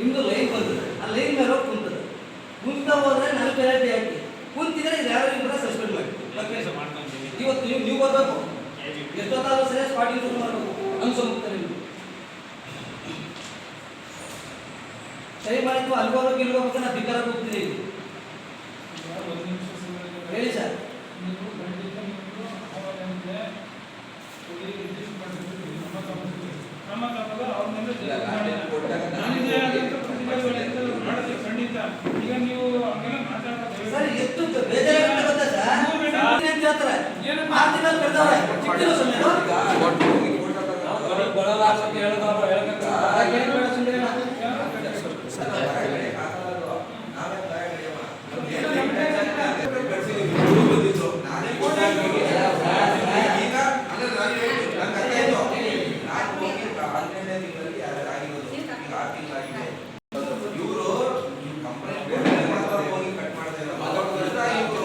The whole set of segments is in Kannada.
ನಿಮ್ದು ಲೈನ್ ಬಂದಿದೆ ಆ ಲೈನ್ ಮೇಲೆ ಹೋಗಿ ಕುಂತದೆ ಕುಂತ ಹೋದ್ರೆ ನಾನು ಪೆನಾಲ್ಟಿ ಹಾಕಿ. ಕುಂತಿದ್ರೆ ಇದು ಯಾರು ಕೂಡ ಸಸ್ಪೆಂಡ್ ಮಾಡಿ. ಇವತ್ತು ನೀವು ನೀವು ಬರ್ಬೇಕು ಎಷ್ಟೊತ್ತಾದ್ರೂ ಸರಿ ಸ್ಪಾಟ್ ಶುರು ಮಾಡಬೇಕು. ಅನ್ಸೋಗ್ತಾರೆ ನೀವು. ಸರಿ ಮಾಡಿದ್ದು ಅಲ್ಲಿ ಹೋಗೋಕೆ ಇಲ್ಲಿ ಹೋಗ್ಬೇಕು ನಾ ಧಿಕ್ಕಾರ ಹೋಗ್ತೀನಿ. ಹೇಳಿ ಸರ್ ಈಗ ನೀವು ಹಂಗೆಲ್ಲ ಮಾತಾಡೋದು ಸರ್ ಎಷ್ಟು ಗೊತ್ತಾ ಸರ್ ಅಂತ ಹೇಳ್ತಾರೆ ಆರು ತಿಂಗಳು ಕರೆದವ್ರೆ ಚಿಕ್ಕ ಸಮಯ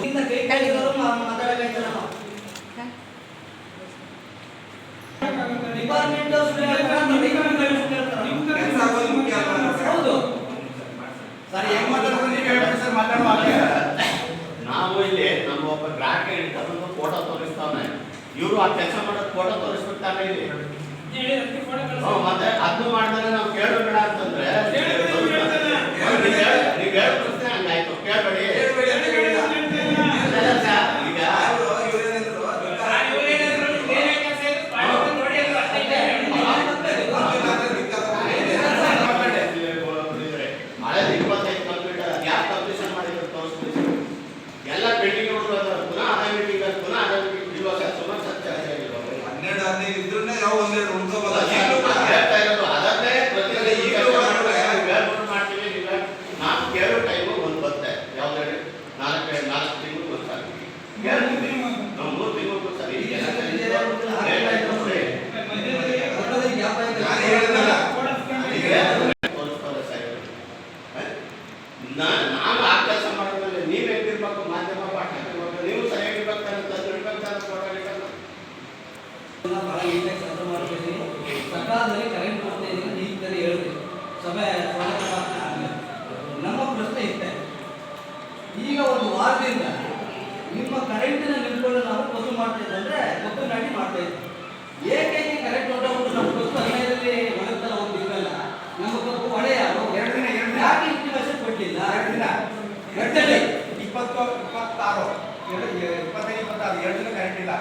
ಇಂದ ಕೈ ಕೆಳಗಿರೋರು ಮಾತಾಡಬೇಕು ನಾವು ಡಿಪಾರ್ಟ್ಮೆಂಟ್ ಹೌದು ಸರ್ ಹೆಂಗ್ ಮಾತಾಡ್ತಾರೆ ನಾವು ಇಲ್ಲಿ ನಮ್ಮ ಒಬ್ಬ ಗ್ರಾಹಕ ಹಿಡಿದು ಫೋಟೋ ತೋರಿಸ್ತಾನೆ ಇವರು ಆ ಕೆಲಸ ಮಾಡೋದು ಫೋಟೋ ತೋರಿಸ್ಬಿಡ್ತಾನೆ ಇಲ್ಲಿ ಮತ್ತೆ ಅದನ್ನು ಮಾಡಿದ್ರೆ ನಾವು ಕೇಳಬೇಡ ಅಂತಂದ್ರೆ ನೀವ್ ಹೇಳೋ ಪ್ರಶ್ನೆ ಹಂಗಾಯ್ತು ಕೇಳಬೇಡಿ ಬಹಳ ನೀಟಾಗಿ ಕೆಲಸ ಕರೆಂಟ್ ಕೊಡ್ತಾ ಇದ್ದೀನಿ ಈ ಥರ ಹೇಳಿದೆ ಸಭೆ ನಮ್ಮ ಪ್ರಶ್ನೆ ಇಷ್ಟೇ. ಈಗ ಒಂದು ವಾರದಿಂದ ನಿಮ್ಮ ಕರೆಂಟಿನ ನಿಂತ್ಕೊಂಡು ನಾವು ಗೊತ್ತು ಮಾಡ್ತಾ ಇದ್ದಂದ್ರೆ ಗೊತ್ತು ನಾಟಿ ಮಾಡ್ತಾ ಇದ್ವಿ ಏಕೈಕೆ ಕರೆಂಟ್ ನಮ್ಮ ಒಣಗ್ತಾರ ಒಂದು ಇರಲ್ಲ ನಮ್ಮ ಕೊತ್ತು ಹೊಳೆ ಯಾರು ಎರಡು ದಿನ, ಎರಡು ಯಾಕೆ ಇಂಟಿಮೇಷನ್ ಕೊಟ್ಟಿಲ್ಲ? ಎರಡು ದಿನ. ಎಷ್ಟಲ್ಲಿ? ಇಪ್ಪತ್ತು, ಇಪ್ಪತ್ತಾರು. ಇಪ್ಪತ್ತೈದು, ಇಪ್ಪತ್ತಾರು. ಎರಡು ದಿನ. ಕರೆಂಟ್ ಇಲ್ಲ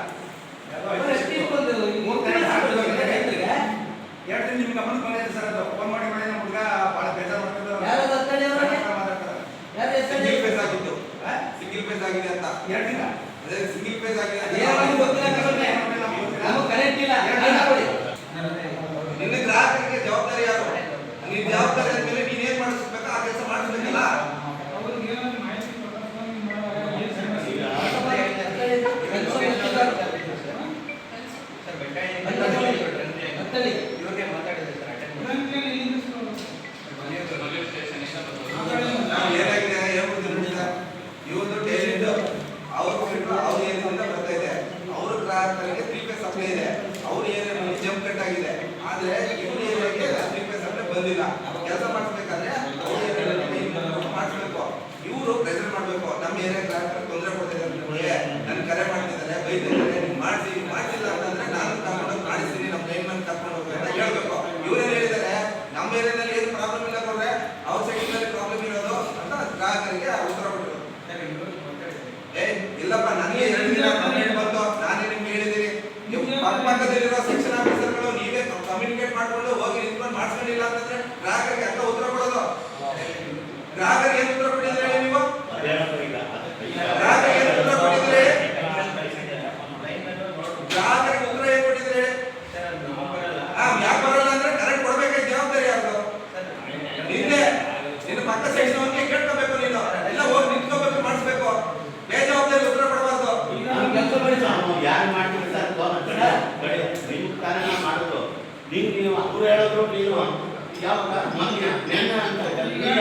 ಎರಡು ದಿನ ನಿಮ್ಗೆ ಗಮನಕ್ಕೆ ಅದು ಫೋನ್ ಮಾಡಿ ಮಾಡಿ ಭಾಳ ಬೇಜಾರು ಮಾಡ್ತಿದ್ರು ಸಿಂಗಿಲ್ ಫೇಸ್ ಆಗಿತ್ತು ಸಿಂಗಿಲ್ ಫೇಸ್ ಆಗಿದೆ ಅಂತ ಎರಡು ದಿನ ಅದೇ ಸಿಂಗಿಲ್ ಫೇಸ್ ಆಗಿದೆ ಕರೆಂಟ್ ಇಲ್ಲ ಕರೆಂಟ್ ಕೊಡಿ. ನಿನ್ನ ಗ್ರಾಹಕರಿಗೆ ಜವಾಬ್ದಾರಿ ಯಾರು ನೀನ್ ಜವಾಬ್ದಾರಿ ಆದ್ಮೇಲೆ ನೀನ್ ಏನ್ ಮಾಡಿಸ್ಬೇಕು ಆ ಕೆಲಸ ಮಾಡಿಸ್ಬೇಕಲ್ಲ ಅವ್ರಿಗೆ ಏನಾದ್ರು ಮಾಹಿತಿ ಕೊಡೋದು ನೀವು ಮಾಡುವಾಗ ಏನ್ ಸಮಸ್ಯೆ ಈಗ ಹತ್ತಡಿ. ಇದಂಗೆ ಇಲ್ಲಿಂದ ಶುರು ನಾವು ಏನಾಗಿದೆ ಹೇಳ್ಬಿಟ್ಟು ನೋಡಿ ಸರ್ ಇವ್ರದ್ದು ಡೈಲಿಂದು ಅವ್ರ ಬಿಟ್ಟು ಅವ್ರ ಏರಿಯಿಂದ ಬರ್ತಾ ಇದೆ ಅವ್ರ ಗ್ರಾಹಕರಿಗೆ ತ್ರೀ ಫೇಸ್ ಸಪ್ಲೈ ಇದೆ ಅವ್ರ ಏರಿಯಾ ಜಂಪ್ ಕಟ್ ಆಗಿದೆ ಆದ್ರೆ ಇವ್ರ ಏರಿಯಾಗೆ ತ್ರೀ ಫೇಸ್ ಸಪ್ಲೈ ಬಂದಿಲ್ಲ ಕೆಲಸ ಮಾಡಿಸ್ಬೇಕಾದ್ರೆ ಅವ್ರ ಏರಿಯಾದಲ್ಲಿ ಮಾಡಿಸ್ಬೇಕು ಇವರು ಪ್ರೆಸೆಂಟ್ ಮಾಡ್ಬೇಕು ನಮ್ಮ ಏರಿಯಾ ಗ್ರಾಹಕರಿಗೆ ತೊಂದರೆ ಕೊಡ್ತಿದ್ದಾರೆ ನಿಮಗೆ ನನ್ ಕರೆ ಮಾಡ್ತಿದ್ದಾರೆ ಬೈತಿದ್ದಾರೆ ನೀವು ಮಾಡಿಸಿ ಮಾಡಿಸಿಲ್ಲ ಅಂತಂದ್ರೆ ನಾನು ಕರ್ಕೊಂಡು ಮಾಡಿಸ್ತೀನಿ ನಮ್ಮ ಲೈನ್ ಮ್ಯಾನ್ ಕರ್ಕೊಂಡು ಹೋಗ್ಬೇಕು ಅಂತ ಹೇಳ್ಬೇಕು ಇವ್ರೇನ್ ಹೇಳಿದ್ದಾರೆ ನಮ್ಮ ಏರಿಯಾದಲ್ಲಿ ಏನು ಪ್ರಾಬ್ಲಮ್ ಇಲ್ಲ ಕೊಡ್ರೆ ಅವ್ರ ಸೈಡ್ ಪ್ರಾಬ್ಲಮ್ ಇರೋದು ಅಂತ ಗ್ರಾಹಕರಿಗೆ ಉತ್ತರ ಕೊಟ್ಟರು ಏ ಇಲ್ಲಪ್ಪ ನನಗೆ ಎರಡು ದಿನ ಕಂಪ್ಲೇಂಟ್ ಬಂತು ನಾನೇ ನಿಮ್ಗೆ ಹೇಳಿದ್ದೀನಿ ಪಕ್ಕದಲ್ಲಿರೋ ಸೆಕ್ಷನ್ ಆಫೀಸರ್ಗಳು ನೀವೇ ಕಮ್ಯುನಿಕೇಟ್ ಮಾಡ್ಕೊಂಡು ಹೋಗಿ ನಿಂತ್ಕೊಂಡು ಮಾಡಿಸ್ಕೊಂಡಿಲ್ಲ ಅಂತಂದ್ರೆ ಗ್ರಾಹಕರಿಗೆ ಅಂತ ಉತ್ತರ ಕೊಡೋದು. ಗ್ರಾಹಕರಿಗೆ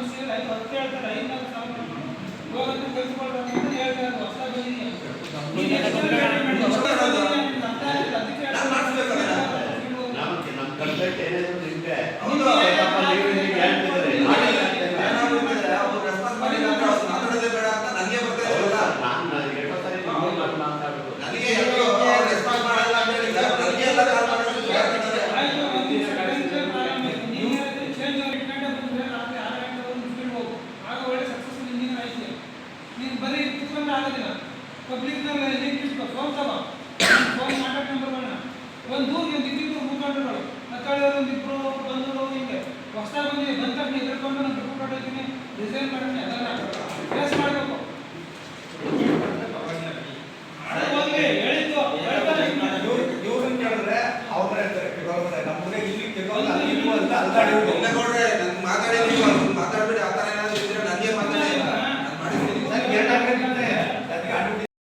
ನಾನು ಸೇರಿ ಐದು ಹತ್ತು ಹೇಳ್ತಾರೆ ಐದು ನಾಲ್ಕು ಸಾವಿರ ಹೋಗೋದನ್ನು ಕಲ್ತ್ಕೊಳ್ಬೇಕು ಅಂತ ಹೇಳ್ತಾರೆ ಹೊಸದಾಗಿ ನಾನು ಎದುರ್ಕೊಂಡು ನಾನು ದುಡ್ಡು ಕೊಟ್ಟಿದ್ದೀನಿ ಡಿಸೈನ್ ಮಾಡಿದ್ದೀನಿ ಅದನ್ನ ರಿಪ್ಲೇಸ್ ಮಾಡಬೇಕು. ಇವ್ರನ್ನ ಕೇಳಿದ್ರೆ ಅವ್ರನ್ನ ಹೇಳ್ತಾರೆ ಕೆಲವೊಂದು ನಮ್ಮ ಮನೆಗೆ ಇಲ್ಲಿ ಕೆಲವೊಂದು ಅಲ್ಲಾಡಿರೋದು